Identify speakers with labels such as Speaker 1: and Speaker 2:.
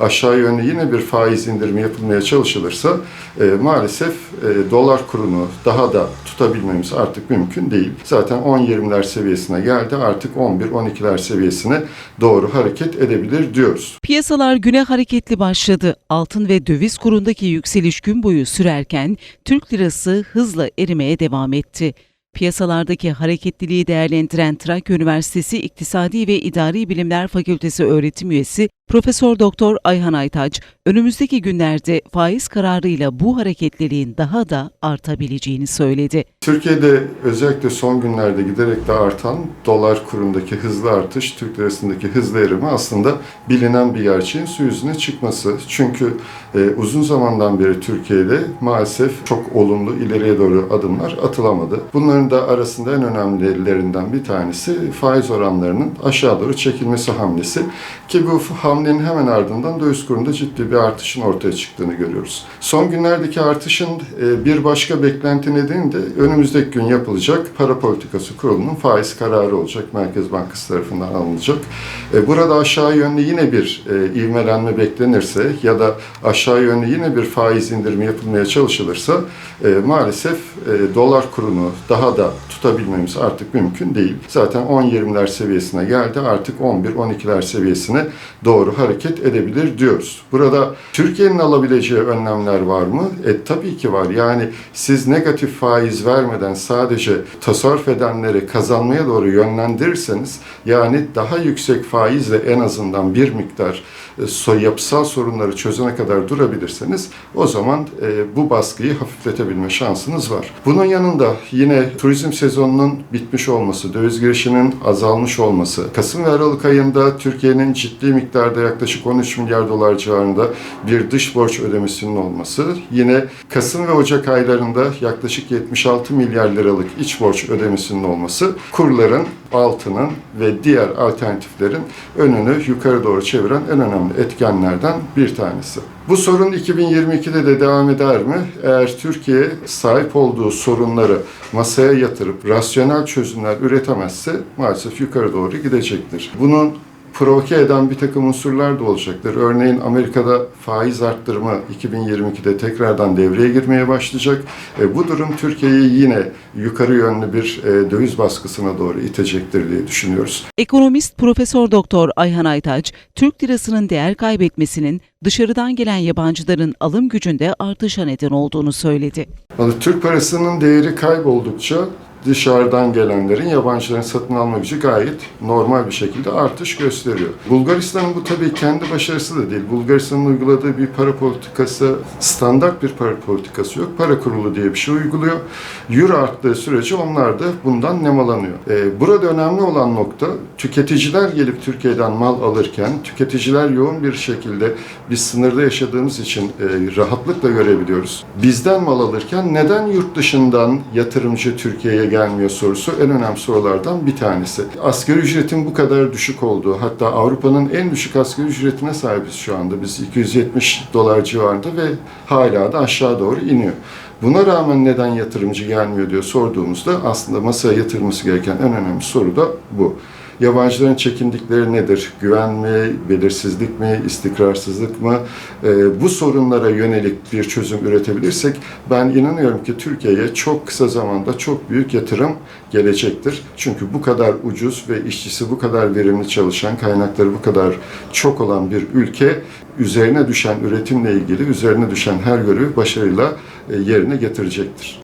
Speaker 1: aşağı yönlü yine bir faiz indirimi yapılmaya çalışılırsa e, maalesef e, dolar kurunu daha da tutabilmemiz artık mümkün değil. Zaten 10-20'ler seviyesine geldi artık 11-12'ler seviyesine doğru hareket edebilir diyoruz.
Speaker 2: Piyasalar güne hareketli başladı. Altın ve döviz kurundaki yükseliş gün boyu sürerken Türk lirası hızla erimeye devam etti. Piyasalardaki hareketliliği değerlendiren Trakya Üniversitesi İktisadi ve İdari Bilimler Fakültesi öğretim üyesi Profesör Doktor Ayhan Aytaç, önümüzdeki günlerde faiz kararıyla bu hareketliliğin daha da artabileceğini söyledi.
Speaker 1: Türkiye'de özellikle son günlerde giderek de artan dolar kurundaki hızlı artış, Türk lirasındaki hızlı erime aslında bilinen bir gerçeğin su yüzüne çıkması. Çünkü e, uzun zamandan beri Türkiye'de maalesef çok olumlu ileriye doğru adımlar atılamadı. Bunların da arasında en önemlilerinden bir tanesi faiz oranlarının aşağı doğru çekilmesi hamlesi. Ki bu hamlenin hemen ardından döviz kurunda ciddi bir artışın ortaya çıktığını görüyoruz. Son günlerdeki artışın e, bir başka beklenti nedeni de önümüzdeki gün yapılacak para politikası kurulunun faiz kararı olacak. Merkez Bankası tarafından alınacak. E, Burada aşağı yönlü yine bir e, ivmelenme beklenirse ya da aşağı yönlü yine bir faiz indirimi yapılmaya çalışılırsa maalesef dolar kurunu daha da tutabilmemiz artık mümkün değil. Zaten 10-20'ler seviyesine geldi artık 11-12'ler seviyesine doğru hareket edebilir diyoruz. Burada Türkiye'nin alabileceği önlemler var mı? E tabii ki var. Yani siz negatif faiz vermeden sadece tasarruf edenleri kazanmaya doğru yönlendirirseniz yani daha yüksek faizle en azından bir miktar e, yapısal sorunları çözene kadar durabilirseniz o zaman e, bu baskıyı hafifletebilme şansınız var. Bunun yanında yine turizm sezonunun bitmiş olması, döviz girişinin azalmış olması, Kasım ve Aralık ayında Türkiye'nin ciddi miktarda yaklaşık 13 milyar dolar civarında bir dış borç ödemesinin olması, yine Kasım ve Ocak aylarında yaklaşık 76 milyar liralık iç borç ödemesinin olması, kurların, altının ve diğer alternatiflerin önünü yukarı doğru çeviren en önemli etkenlerden bir tanesi. Bu sorun 2022'de de devam eder mi? Eğer Türkiye sahip olduğu sorunları masaya yatırıp rasyonel çözümler üretemezse maalesef yukarı doğru gidecektir. Bunun provoke eden bir takım unsurlar da olacaktır. Örneğin Amerika'da faiz arttırma 2022'de tekrardan devreye girmeye başlayacak. E, bu durum Türkiye'yi yine yukarı yönlü bir e, döviz baskısına doğru itecektir diye düşünüyoruz.
Speaker 2: Ekonomist Profesör Doktor Ayhan Aytaç, Türk lirasının değer kaybetmesinin dışarıdan gelen yabancıların alım gücünde artışa neden olduğunu söyledi.
Speaker 1: Türk parasının değeri kayboldukça dışarıdan gelenlerin, yabancıların satın alma gücü gayet normal bir şekilde artış gösteriyor. Bulgaristan'ın bu tabii kendi başarısı da değil. Bulgaristan'ın uyguladığı bir para politikası, standart bir para politikası yok. Para kurulu diye bir şey uyguluyor. Euro arttığı sürece onlar da bundan nemalanıyor. Ee, burada önemli olan nokta tüketiciler gelip Türkiye'den mal alırken tüketiciler yoğun bir şekilde biz sınırda yaşadığımız için e, rahatlıkla görebiliyoruz. Bizden mal alırken neden yurt dışından yatırımcı Türkiye'ye gelmiyor sorusu en önemli sorulardan bir tanesi. Asgari ücretin bu kadar düşük olduğu, hatta Avrupa'nın en düşük asgari ücretine sahibiz şu anda. Biz 270 dolar civarında ve hala da aşağı doğru iniyor. Buna rağmen neden yatırımcı gelmiyor diye sorduğumuzda aslında masaya yatırılması gereken en önemli soru da bu. Yabancıların çekindikleri nedir? Güven mi, belirsizlik mi, istikrarsızlık mı? Ee, bu sorunlara yönelik bir çözüm üretebilirsek ben inanıyorum ki Türkiye'ye çok kısa zamanda çok büyük yatırım gelecektir. Çünkü bu kadar ucuz ve işçisi bu kadar verimli çalışan, kaynakları bu kadar çok olan bir ülke üzerine düşen üretimle ilgili üzerine düşen her görevi başarıyla e, yerine getirecektir.